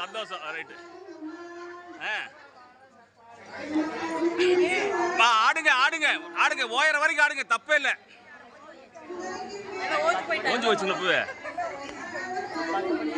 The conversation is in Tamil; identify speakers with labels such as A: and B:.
A: சந்தோஷம். ரைட்டு ஆடுங்க ஆடுங்க. ஆடுங்க. ஓயற வரைக்கும் ஆடுங்க. தப்பே இல்லை. ஓஞ்சு போச்சு பூவே. money.